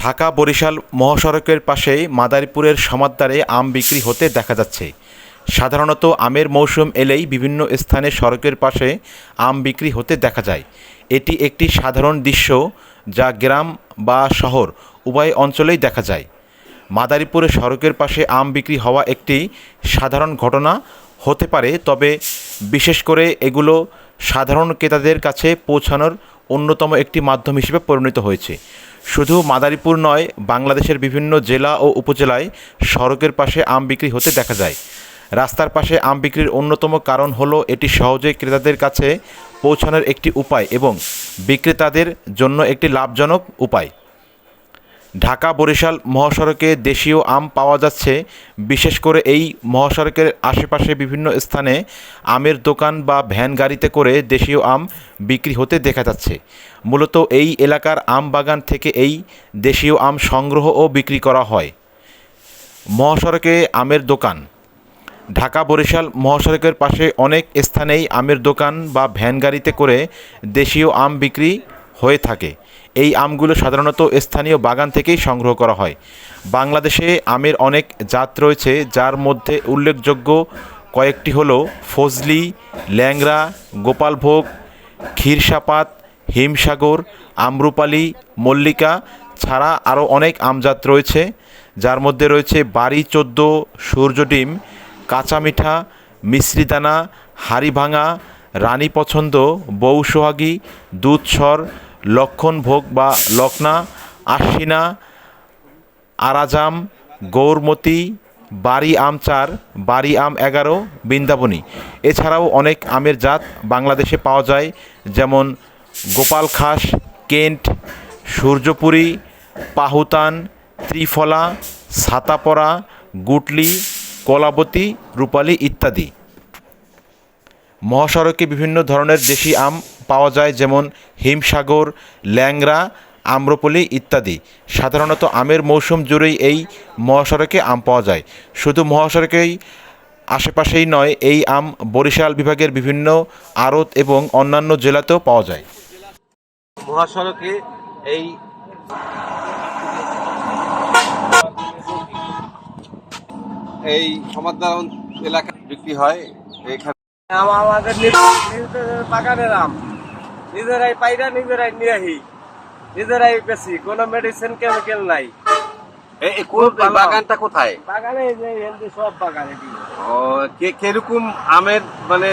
ঢাকা বরিশাল মহাসড়কের পাশেই মাদারীপুরের সমাদদারে আম বিক্রি হতে দেখা যাচ্ছে। সাধারণত আমের মৌসুম এলেই বিভিন্ন স্থানে সড়কের পাশে আম বিক্রি হতে দেখা যায়। এটি একটি সাধারণ দৃশ্য যা গ্রাম বা শহর, উভয় অঞ্চলেই দেখা যায়। মাদারীপুরে সড়কের পাশে আম বিক্রি হওয়া একটি সাধারণ ঘটনা হতে পারে, তবে বিশেষ করে এগুলো সাধারণ ক্রেতাদের কাছে পৌঁছানোর অন্যতম একটি মাধ্যম হিসেবে পরিণত হয়েছে। শুধু মাদারীপুর নয়, বাংলাদেশের বিভিন্ন জেলা ও উপজেলায় সড়কের পাশে আম বিক্রি হতে দেখা যায়। রাস্তার পাশে আম বিক্রির অন্যতম কারণ হল এটি সহজে ক্রেতাদের কাছে পৌঁছানোর একটি উপায় এবং বিক্রেতাদের জন্য একটি লাভজনক উপায়। ঢাকা বরিশাল মহাসড়কে দেশীয় আম পাওয়া যাচ্ছে। বিশেষ করে এই মহাসড়কের আশেপাশে বিভিন্ন স্থানে আমের দোকান বা ভ্যান গাড়িতে করে দেশীয় আম বিক্রি হতে দেখা যাচ্ছে। মূলত এই এলাকার আম বাগান থেকে এই দেশীয় আম সংগ্রহ ও বিক্রি করা হয়। মহাসড়কে আমের দোকান। ঢাকা বরিশাল মহাসড়কের পাশে অনেক স্থানেই আমের দোকান বা ভ্যান গাড়িতে করে দেশীয় আম বিক্রি হয়ে থাকে। এই আমগুলো সাধারণত স্থানীয় বাগান থেকেই সংগ্রহ করা হয়। বাংলাদেশে আমের অনেক জাত রয়েছে, যার মধ্যে উল্লেখযোগ্য কয়েকটি হলো ফজলি, ল্যাংড়া, গোপালভোগ, ক্ষীরসাপাত, হিমসাগর, আম্রপালি, মল্লিকা ছাড়া আরও অনেক আমজাত রয়েছে। যার মধ্যে রয়েছে বাড়ি চোদ্দ, সূর্য ডিম কাঁচা মিঠা মিশ্রিদানা, হাড়িভাঙা, রানী পছন্দ, বউ সোহাগী, দুধসর লক্ষণ ভোগ বা লকনা আশ্বিনা আরাজাম, গৌরমতি বাড়ি আম চার বাড়ি আম এগারো, বৃন্দাবনী। এছাড়াও অনেক আমের জাত বাংলাদেশে পাওয়া যায়, যেমন গোপাল খাস, কেন্ট, সূর্যপুরী, পাহুতান, ত্রিফলা ছাতাপড়া গুটলি, কলাবতী, রূপালী ইত্যাদি। মহাসড়কে বিভিন্ন ধরনের দেশি আম পাওয়া যায় যেমন হিমসাগর ল্যাংড়া আম্রপলি ইত্যাদি। সাধারণত আমের মৌসুম জুড়েই এই মহাসড়কে আম পাওয়া যায়। শুধু মহাসড়কেই আশেপাশেই নয় এই আম বরিশাল বিভাগের বিভিন্ন আড়ত এবং অন্যান্য জেলাতেও পাওয়া যায়। মহাসড়কে এই এই সমাদার এলাকা বিক্রি হয়। এখানে আমাদের বাগানের আম। নিজেরাই পাইরা নিজেরাই নিয়ে আহি নিজেরাই বেশি কোনো মেডিসিন কেমিক্যাল নাই। এই- কোন বাগানটা কোথায়? বাগানে যে সব বাগানে ও কে কীরকম আমের মানে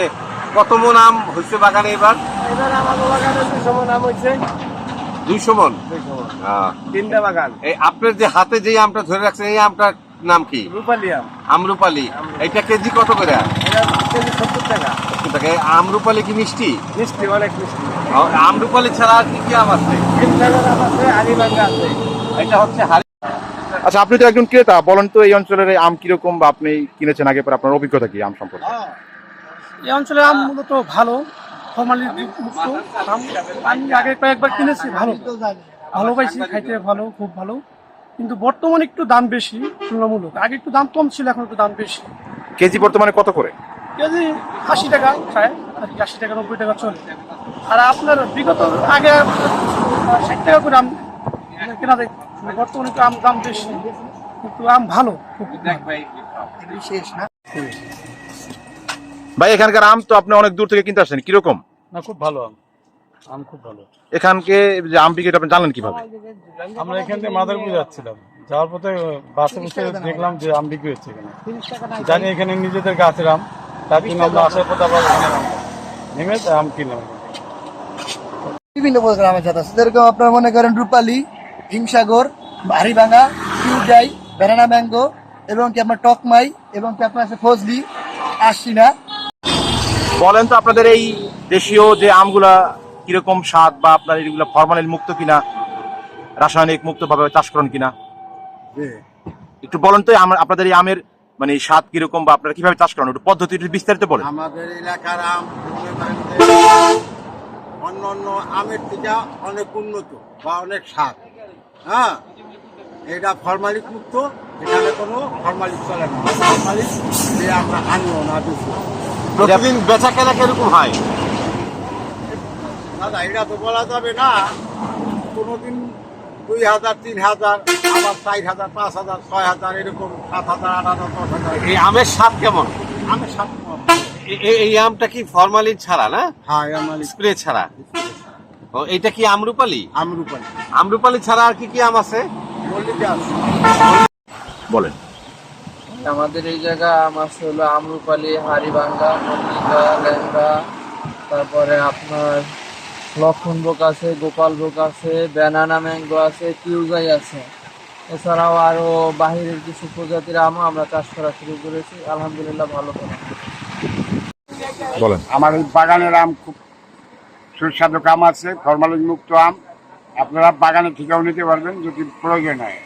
কত মন আম হয়েছে বাগানে এবার? এবার আমাদের বাগানে দুশো মন আম হয়েছে দুইশো মন? মন। তিনটা বাগান। এই আপনার যে হাতে যে আমটা ধরে রাখছেন এই আমটার নাম কি? রূপালি আম। আমরুপালি। এটা কেজি কত করে? কেজি সত্তর টাকা। টাকা এই আমরুপালি কি মিষ্টি? মিষ্টি অনেক মিষ্টি। আমরুপালি ছাড়া আর কি কি আম আছে? এটা হচ্ছে আচ্ছা আপনি তো একজন ক্রেতা বলেন তো এই অঞ্চলের আম কীরকম বা আপনি কিনেছেন আগে পরে আপনার অভিজ্ঞতা কি আম সম্পর্কে? এই অঞ্চলে আম মূলত ভালো ফর্মালি মুক্ত আম। আমি আগে কয়েকবার কিনেছি ভালো। ভালো পাইছি খাইতে ভালো খুব ভালো। কিন্তু বর্তমানে একটু দাম বেশি তুলনামূলক। আগে একটু দাম কম ছিল এখন একটু দাম বেশি। কেজি বর্তমানে কত করে? কেজি আশি টাকা আর কি আশি টাকা নব্বই টাকা চলে। আর আপনার বিগত আগে ষাট টাকা করে আম কেনা যায় বর্তমানে একটু আম দাম বেশি কিন্তু আম ভালো। খুব ভাই এখানকার আম তো আপনি অনেক দূর থেকে কিনতে আসছেন কীরকম? না খুব ভালো আম। আম খুব ভালো। এখানকে যে আম বিক্রি আপনি জানলেন কীভাবে? আমরা এখান থেকে মাদারপুর যাচ্ছিলাম। যাওয়ার পথে বাসে বসে দেখলাম যে আম বিক্রি হচ্ছে এখানে। জানি এখানে নিজেদের গাছের আম তার জন্য আমরা আসার পথে আবার নেমে আম কিনলাম। বিভিন্ন প্রকার আমের জাত আছে। যেরকম আপনার মনে করেন রূপালী হিমসাগর ভারিভাঙা কিউডাই ব্যানানা ম্যাঙ্গো এবং কি আপনার টকমাই এবং কি আপনার আছে ফজলি আশিনা বলেন তো আপনাদের এই দেশীয় যে আমগুলা কীরকম স্বাদ বা আপনার এগুলো ফরমালিন মুক্ত কিনা রাসায়নিক মুক্ত ভাবে চাষ করেন কিনা? একটু বলেন তো আপনাদের এই আমের মানে স্বাদ কীরকম বা আপনারা কীভাবে চাষ করেন? একটু পদ্ধতি একটু বিস্তারিত বলেন। আমাদের এলাকার আম অন্য অন্য আমের থেকে অনেক উন্নত বা অনেক স্বাদ। হ্যাঁ? এটা ফরমালিক মুক্ত এখানে কোনো ফরমালিক চলে না। ফরমালিক আমরা আনব না বেশি প্রতিদিন বেচা কেনা কীরকম হয়? দাদা এটা তো বলা যাবে না। কোনোদিন দুই হাজার তিন হাজার আবার চার হাজার পাঁচ হাজার ছয় হাজার এরকম সাত হাজার আট হাজার দশ হাজার। এই আমের স্বাদ কেমন? আমি সাত এ- এ- এই আমটা কি ফরমালিন ছাড়া না? হ্যাঁ আমার স্প্রে ছাড়া। ও এটা কি আমরুপালি? আমরুপালি। আমরুপালি ছাড়া আর কি কি আম আছে? বলেন। আমাদের এই জায়গা আম আছে হলো আমরুপালি হারিবাঙ্গা মল্লিকা ল্যাংড়া তারপরে আপনার লক্ষণভোগ আছে গোপাল ভোগ আছে ব্যানানা ম্যাঙ্গো আছে কিউজাই আছে। এছাড়াও আরও বাহিরের কিছু প্রজাতির আমও আমরা চাষ করা শুরু করেছি। আলহামদুলিল্লাহ ভালো বলেন। আমার এই বাগানের আম খুব সুস্বাদু আম আছে ফরমালিন মুক্ত আম। আপনারা বাগানে ঠিকাও নিতে পারবেন যদি প্রয়োজন হয়।